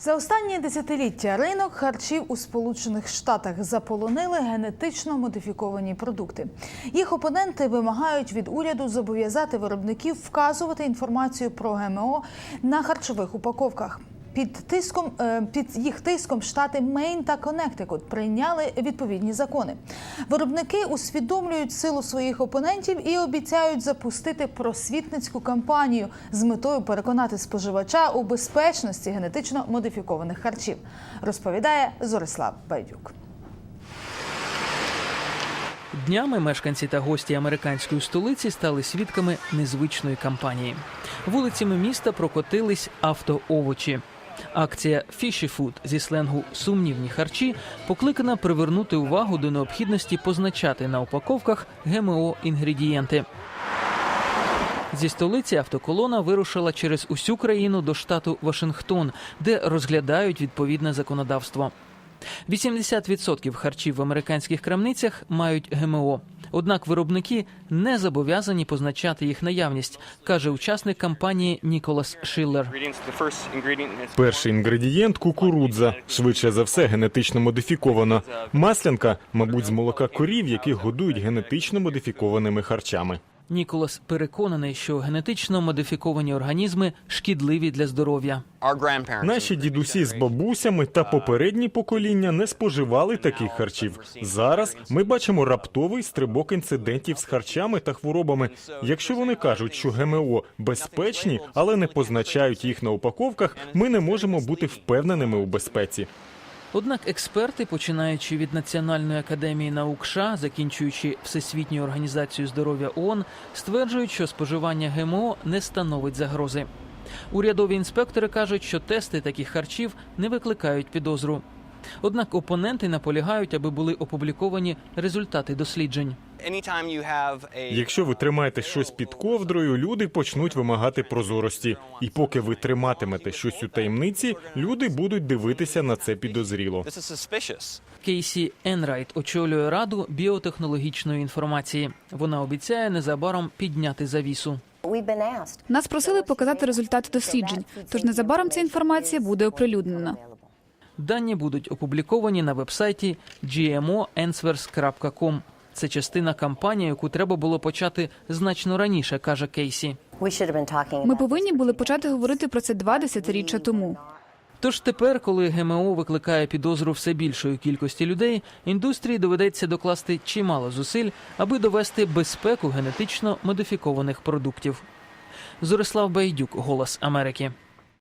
За останні десятиліття ринок харчів у Сполучених Штатах заполонили генетично модифіковані продукти. Їх опоненти вимагають від уряду зобов'язати виробників вказувати інформацію про ГМО на харчових упаковках. Під тиском е, під їх тиском штати Мейн та Коннектикут прийняли відповідні закони. Виробники усвідомлюють силу своїх опонентів і обіцяють запустити просвітницьку кампанію з метою переконати споживача у безпечності генетично модифікованих харчів. Розповідає Зорислав Байдюк. Днями мешканці та гості американської столиці стали свідками незвичної кампанії. Вулицями міста прокотились автоовочі. Акція «Фіші фуд» зі сленгу сумнівні харчі покликана привернути увагу до необхідності позначати на упаковках ГМО інгредієнти. Зі столиці автоколона вирушила через усю країну до штату Вашингтон, де розглядають відповідне законодавство. 80% харчів в американських крамницях мають ГМО. Однак виробники не зобов'язані позначати їх наявність, каже учасник кампанії Ніколас Шиллер. Перший інгредієнт кукурудза, швидше за все генетично модифікована. Маслянка, мабуть, з молока корів, яких годують генетично модифікованими харчами. Ніколас переконаний, що генетично модифіковані організми шкідливі для здоров'я. Наші дідусі з бабусями та попередні покоління не споживали таких харчів. Зараз ми бачимо раптовий стрибок інцидентів з харчами та хворобами. Якщо вони кажуть, що ГМО безпечні, але не позначають їх на упаковках, ми не можемо бути впевненими у безпеці. Однак експерти, починаючи від Національної академії наук США, закінчуючи Всесвітньою організацією здоров'я ООН, стверджують, що споживання ГМО не становить загрози. Урядові інспектори кажуть, що тести таких харчів не викликають підозру. Однак опоненти наполягають, аби були опубліковані результати досліджень. Якщо ви тримаєте щось під ковдрою, люди почнуть вимагати прозорості. І поки ви триматимете щось у таємниці, люди будуть дивитися на це підозріло. Кейсі Енрайт очолює раду біотехнологічної інформації. Вона обіцяє незабаром підняти завісу. Нас просили показати результати досліджень, тож незабаром ця інформація буде оприлюднена. Дані будуть опубліковані на вебсайті gmoanswers.com. Це частина кампанії, яку треба було почати значно раніше, каже Кейсі. Ми повинні були почати говорити про це два десятиріччя тому. Тож тепер, коли ГМО викликає підозру все більшої кількості людей, індустрії доведеться докласти чимало зусиль, аби довести безпеку генетично модифікованих продуктів. Зорислав Байдюк, Голос Америки.